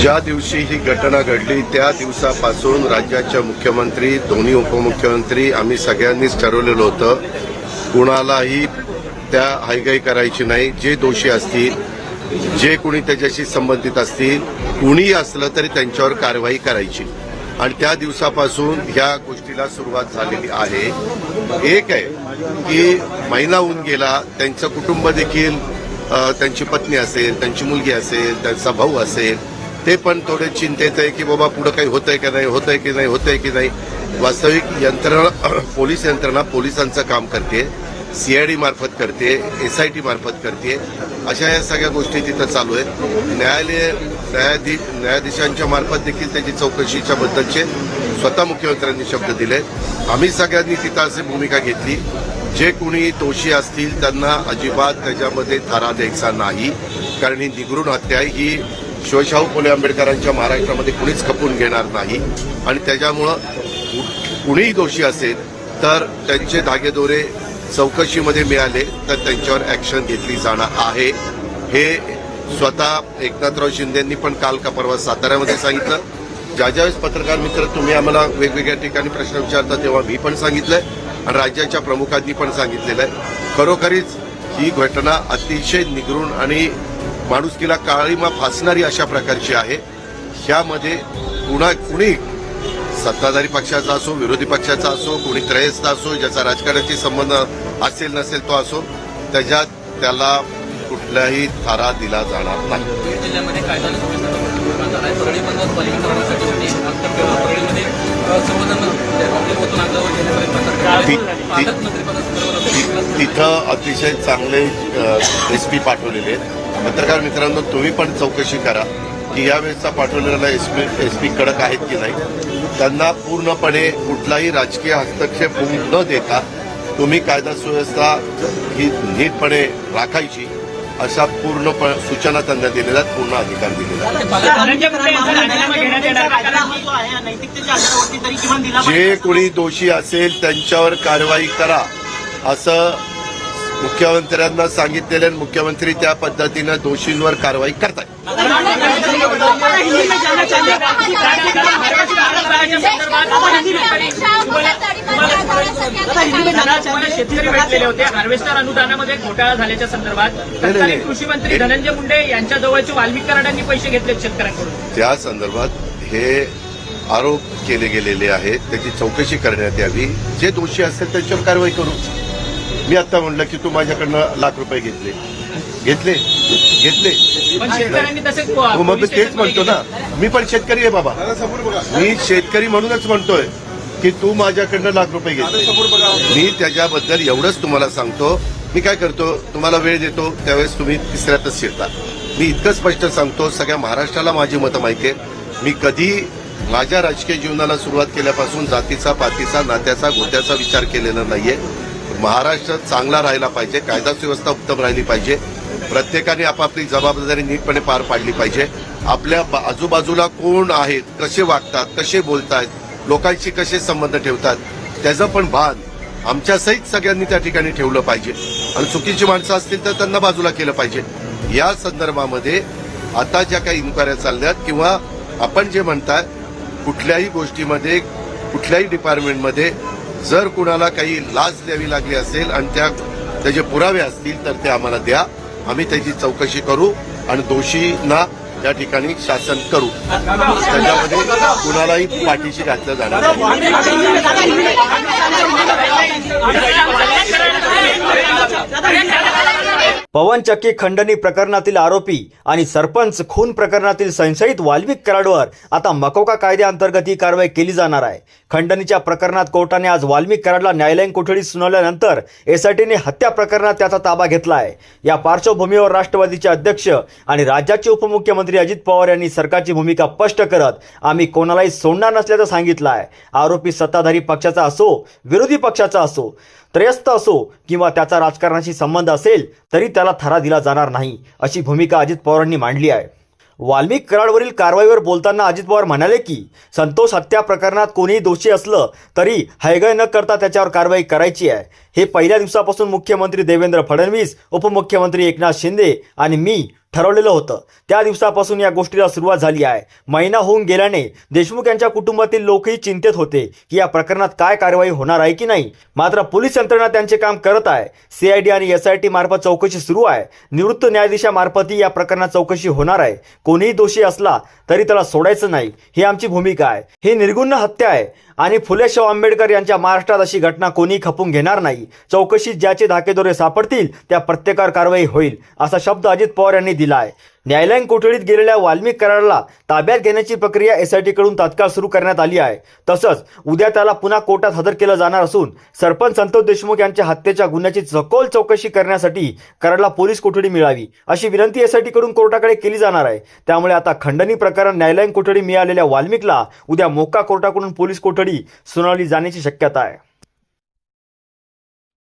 ज्या दिवशी ही घटना घडली त्या दिवसापासून राज्याच्या मुख्यमंत्री दोन्ही उपमुख्यमंत्री आम्ही सगळ्यांनीच ठरवलेलं होतं कुणालाही त्या हायगाई करायची नाही. जे दोषी असतील जे कोणी त्याच्याशी संबंधित असतील कुणीही असलं तरी त्यांच्यावर कारवाई करायची. आणि त्या दिवसापासून ह्या गोष्टीला सुरुवात झालेली आहे. एक आहे की महिला होऊन गेला त्यांचं कुटुंब देखील त्यांची पत्नी असेल त्यांची मुलगी असेल त्यांचा भाऊ असेल ते पण थोडे चिंतेत आहे की बाबा पुढे काही होतंय का नाही होतंय की नाही होतंय की नाही. वास्तविक यंत्रणा पोलीस यंत्रणा पोलिसांचं काम करते सीआयडी मार्फत करते एसआयटी मार्फत करते. अशा या सगळ्या गोष्टी तिथं चालू आहेत. न्यायालय न्यायाधीश न्यायाधीशांच्या मार्फत देखील त्याची चौकशीच्या बद्दलचे स्वतः मुख्यमंत्र्यांनी शब्द दिले आम्ही सगळ्यांनी तिथं अशी भूमिका घेतली. जे कोणी दोषी असतील त्यांना अजिबात त्याच्यामध्ये थारा द्यायचा नाही. कारण ही निगरून हत्या ही शिवशाहू फुले आंबेडकरांच्या महाराष्ट्रामध्ये कुणीच खपून घेणार नाही. आणि त्याच्यामुळं कु- कुणीही दोषी असेल तर त्यांचे धागेदोरे चौकशीमध्ये मिळाले तर त्यांच्यावर ॲक्शन घेतली जाणार आहे. हे स्वतः एकनाथराव शिंदेंनी पण काल का परवा साताऱ्यामध्ये सांगितलं. ज्या ज्यावेळेस पत्रकार मित्र तुम्ही आम्हाला वेगवेगळ्या ठिकाणी प्रश्न विचारता तेव्हा मी पण सांगितलंय आणि राज्याच्या प्रमुखांनी पण सांगितलेलं आहे. खरोखरीच ही घटना अतिशय निगरून आणि माणुसकीला काळीमा फासणारी अशा प्रकारची आहे. ह्यामध्ये कुणा कुणी सत्ताधारी पक्षाचा असो विरोधी पक्षाचा असो कुणी त्रयस्थ असो ज्याचा राजकारणाशी संबंध असेल नसेल तो असो त्याच्यात त्याला कुठलाही थारा दिला जाणार नाही. जिल्ह्यामध्ये कायदा तिथं अतिशय चांगले एस पी पाठवलेले आहेत. पत्रकार मित्रांनो तुम्ही पण चौकशी करा की यावेळेसचा पाठवलेला एस पी एस पी कडक आहेत की नाही. त्यांना पूर्णपणे कुठलाही राजकीय हस्तक्षेप होऊ न देता तुम्ही कायदा सुव्यवस्था ही नीटपणे राखायची अशा पूर्ण सूचना त्यांना दिलेल्या आहेत पूर्ण अधिकार दिलेला जे कोणी दोषी असेल त्यांच्यावर कारवाई करा असं मुख्यमंत्र्यांना सांगितलेले आणि मुख्यमंत्री त्या पद्धतीनं दोषींवर कारवाई करतायत. हार्वेस्टर अनुदानामध्ये घोटाळा झाल्याच्या संदर्भात कृषी मंत्री धनंजय मुंडे यांच्या जवळचे वाल्मिक कराडांनी पैसे घेतले शेतकऱ्यांकडून त्या संदर्भात हे आरोप केले गेलेले आहेत. त्याची चौकशी करण्यात यावी. जे दोषी असेल त्यांच्यावर कारवाई करू. मी आता म्हणलं की तू माझ्याकडनं लाख रुपये घेतले. घेतले? घेतले. हो मग मी तेच म्हणतो ना. मी पण शेतकरी आहे बाबा. मी शेतकरी म्हणूनच म्हणतोय की तू माझ्याकडनं लाख रुपये घेतले मी त्याच्याबद्दल एवढंच तुम्हाला सांगतो. मी काय करतो? तुम्हाला वेळ देतो. त्यावेळेस तुम्ही तिसऱ्यातच शिरता. मी इतकं स्पष्ट सांगतो. सगळ्या महाराष्ट्राला माझी मतं माहिती आहे मी कधी माझ्या राजकीय जीवनाला सुरुवात केल्यापासून जातीचा पातीचा नात्याचा गोत्याचा विचार केलेला नाहीये. महाराष्ट्र चांगला राहिला पाहिजे कायदा सुव्यवस्था उत्तम राहिली पाहिजे प्रत्येकाने आपापली जबाबदारी नीटपणे पार पाडली पाहिजे. आपल्या बा- आजूबाजूला कोण आहेत कसे वागतात कसे बोलतात लोकांशी कसे संबंध ठेवतात त्याचं पण भान आमच्या सहित सगळ्यांनी त्या ठिकाणी ठेवलं पाहिजे. आणि चुकीची माणसं असतील तर त्यांना बाजूला केलं पाहिजे. या संदर्भामध्ये आता ज्या काही इन्क्वायऱ्या चालल्यात किंवा आपण जे म्हणताय कुठल्याही गोष्टीमध्ये कुठल्याही डिपार्टमेंटमध्ये जर कुणाला काही लाच द्यावी लागली असेल आणि त्या त्याचे पुरावे असतील तर ते आम्हाला द्या. आम्ही त्याची चौकशी करू आणि दोषींना त्या ठिकाणी शासन करू. त्याच्यामध्ये कुणालाही पाठीशी घातलं जाणार नाही. पवन चक्की खंडणी प्रकरणातील आरोपी आणि सरपंच खून प्रकरणातील संशयित वाल्मिक कराडवर आता मकोका कायद्याअंतर्गत ही कारवाई केली जाणार आहे. खंडणीच्या प्रकरणात कोर्टाने आज वाल्मिक कराडला न्यायालयीन कोठडी सुनावल्यानंतर एसआयटीने हत्या प्रकरणात त्याचा ताबा घेतला आहे. या पार्श्वभूमीवर राष्ट्रवादीचे अध्यक्ष आणि राज्याचे उपमुख्यमंत्री अजित पवार यांनी सरकारची भूमिका स्पष्ट करत आम्ही कोणालाही सोडणार नसल्याचं सांगितलं आहे. आरोपी सत्ताधारी पक्षाचा असो विरोधी पक्षाचा असो त्रयस्थ असो किंवा त्याचा राजकारणाशी संबंध असेल तरी त्याला थरा दिला जाणार नाही अशी भूमिका अजित पवारांनी मांडली आहे. वाल्मिक कराडवरील कारवाईवर बोलताना अजित पवार म्हणाले की संतोष हत्या प्रकरणात कोणीही दोषी असलं तरी हयगय न करता त्याच्यावर कारवाई करायची आहे. हे पहिल्या दिवसापासून मुख्यमंत्री देवेंद्र फडणवीस उपमुख्यमंत्री एकनाथ शिंदे आणि मी ठरवलेलं होतं. त्या दिवसापासून या गोष्टीला सुरुवात झाली आहे. महिना होऊन गेल्याने देशमुख यांच्या कुटुंबातील लोकही चिंतेत होते की या प्रकरणात काय कारवाई होणार आहे की नाही. मात्र पोलीस यंत्रणा त्यांचे काम करत आहे. सीआयडी आणि एसआयटी मार्फत चौकशी सुरू आहे. निवृत्त न्यायाधीशामार्फतही या प्रकरणात चौकशी होणार आहे. कोणीही दोषी असला तरी त्याला सोडायचं नाही. ही आमची भूमिका आहे. ही निर्गुण हत्या आहे. आणि फुले आंबेडकर यांच्या महाराष्ट्रात अशी घटना कोणी खपून घेणार नाही. चौकशीत ज्याचे धाकेदोरे सापडतील त्या प्रत्येकावर कारवाई होईल असा शब्द अजित पवार यांनी दिला आहे न्यायालयीन कोठडीत गेलेल्या वाल्मिक कराडला ताब्यात घेण्याची प्रक्रिया एसआयटीकडून तात्काळ सुरू करण्यात आली आहे. तसंच उद्या त्याला पुन्हा कोर्टात हजर केलं जाणार असून सरपंच संतोष देशमुख यांच्या हत्येच्या गुन्ह्याची सखोल चौकशी करण्यासाठी कराडला पोलीस कोठडी मिळावी अशी विनंती एसआयटीकडून कोर्टाकडे केली जाणार आहे. त्यामुळे आता खंडणी प्रकरण न्यायालयीन कोठडी मिळालेल्या वाल्मिकला उद्या मोका कोर्टाकडून पोलीस कोठडी सुनावली जाण्याची शक्यता आहे.